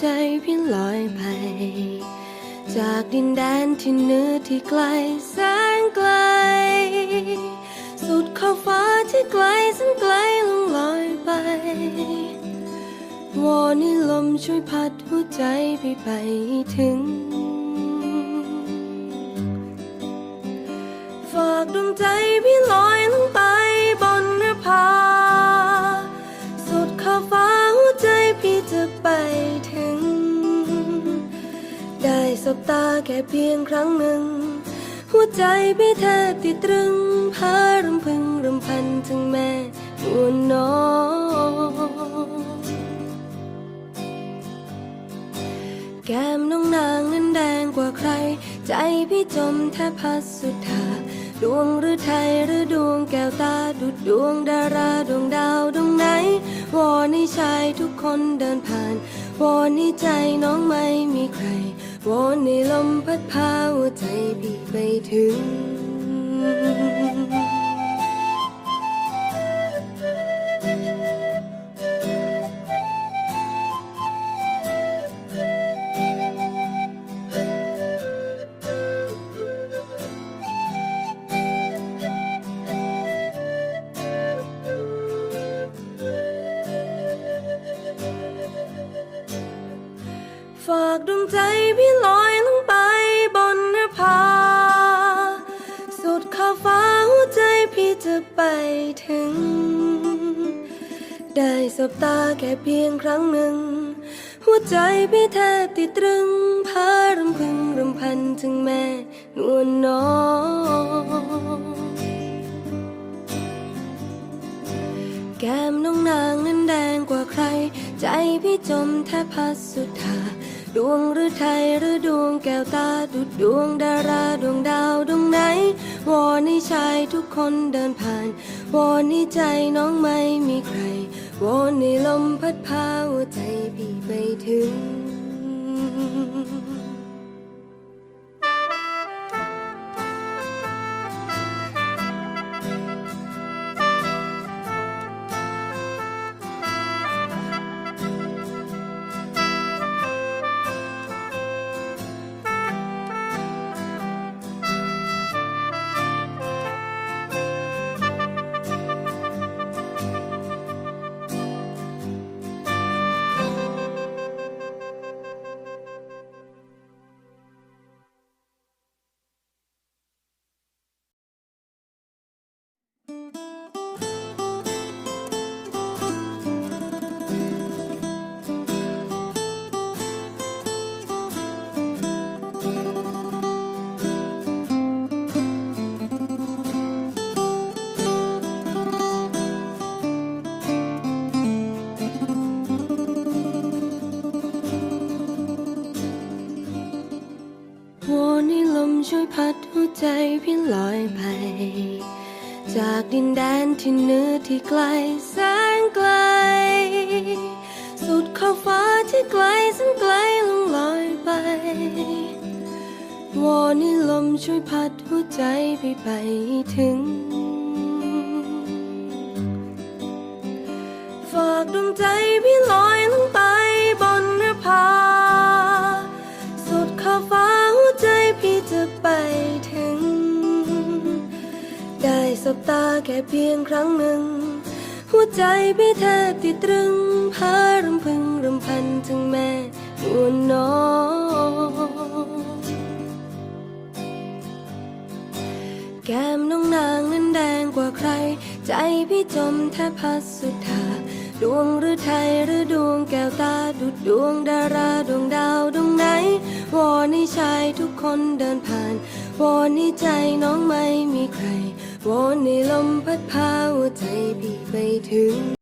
ใจพี่ลอยไป จากดินแดนที่เหนือที่ไกลแสนไกล สุดขอบฟ้าที่ไกลแสนไกลลงลอยไปวอนให้ลมช่วยพัดหัวใจพี่ไปถึง ฝากดวงใจพี่ลอย สบตาแค่เพียงครั้งหนึ่ง หัวใจพี่แทบติดตรึงพารำพึงรำพันถึงแม่นวลน้องแก้มน้องนางนั้นแดงกว่าใคร ใจพี่จมแทบพัดสุดาดวงหรือไทยหรือดวงแก้วตาดุดดวงดาราดวงดาวดวงไหน วอนให้ชายทุกคนเดินผ่าน วอนให้ใจน้องไม่มีใคร วอนให้ลมพัดพาหัวใจพี่ไปถึง ฝากดวงใจพี่ ได้สบตาแค่เพียงครั้งหนึ่ง หัวใจพี่แทบติดตรึงพารำพึงรำพันถึงแม่นวลน้องแก้มน้องนางนั้นแดงกว่าใคร ใจพี่จมแทบพัดสุดาดวงหรือไทยหรือดวงแก้วตาดุดดวงดาราดวงดาวดวงไหน วอนให้ชายทุกคนเดินผ่าน วอนให้ใจน้องไม่มีใคร วอนในลมพัดพาหัวใจพี่ไปถึง พัดหัวใจพี่ลอยไป จากดินแดนที่เหนือที่ไกลแสนไกล สุดขอบฟ้าที่ไกลแสนไกลลงลอยไปวอนให้ลมช่วยพัดหัวใจพี่ไปถึง ฝากดวงใจพี่ลอย สบตาแค่เพียงครั้งหนึ่ง หัวใจพี่แทบติดตรึงพารำพึงรำพันถึงแม่นวลน้องแก้มน้องนางนั้นแดงกว่าใคร ใจพี่จมแทบพัดสุดาดวงหรือไทยหรือดวงแก้วตาดุดดวงดาราดวงดาวดวงไหนวอนให้ชายทุกคนเดินผ่านวอนให้ใจน้องไม่มีใคร วอนในลมพัดพาหัวใจพี่ไปถึง